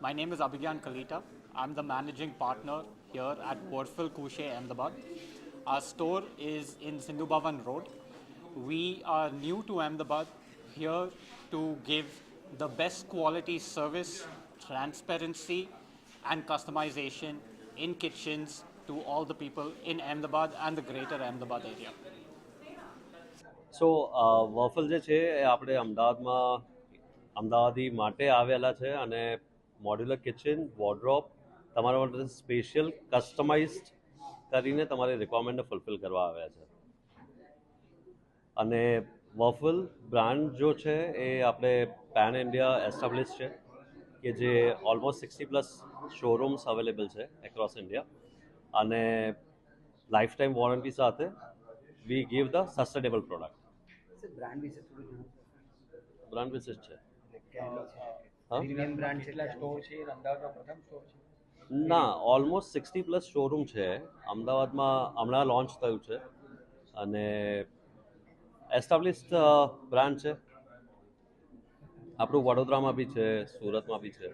My name is Abhigyan Kalita. I'm the managing partner here at Portfil Kushe, Ahmedabad. Our store is in Sindhu Bhavan Road. We are new to Ahmedabad, here to give the best quality service, transparency, and customization in kitchens to all the people in Ahmedabad and the greater Ahmedabad area. So waffle જે છે એ આપણે અમદાવાદમાં અમદાવાદી માટે આવેલા છે અને modular kitchen wardrobe તમારા માટે સ્પેશિયલ કસ્ટમાઇઝડ કરીને તમારી રિક્વાયરમેન્ટને ફૂલફિલ કરવા આવ્યા છે. અને વોફલ બ્રાન્ડ જો છે એ આપણે પેન ઇન્ડિયા એસ્ટાબ્લિશ છે કે જે almost sixty plus showrooms available છે એક્રોસ ઇન્ડિયા અને લાઈફ ટાઈમ વોરંટી સાથે we give the sustainable product brand વિશે થોડું બ્રાન્ડ વિશે છે? પ્રીમિયમ બ્રાન્ડ છે સ્ટોર છે અમદાવાદમાં પ્રથમ સ્ટોર છે. ના ઓલમોસ્ટ સિક્સટી પ્લસ શોરૂમ છે. અમદાવાદમાં હમણાં લોન્ચ થયું છે. અને એસ્ટાબ્લિશ્ડ બ્રાન્ડ છે. આપણું વડોદરામાં બી છે સુરતમાં બી છે.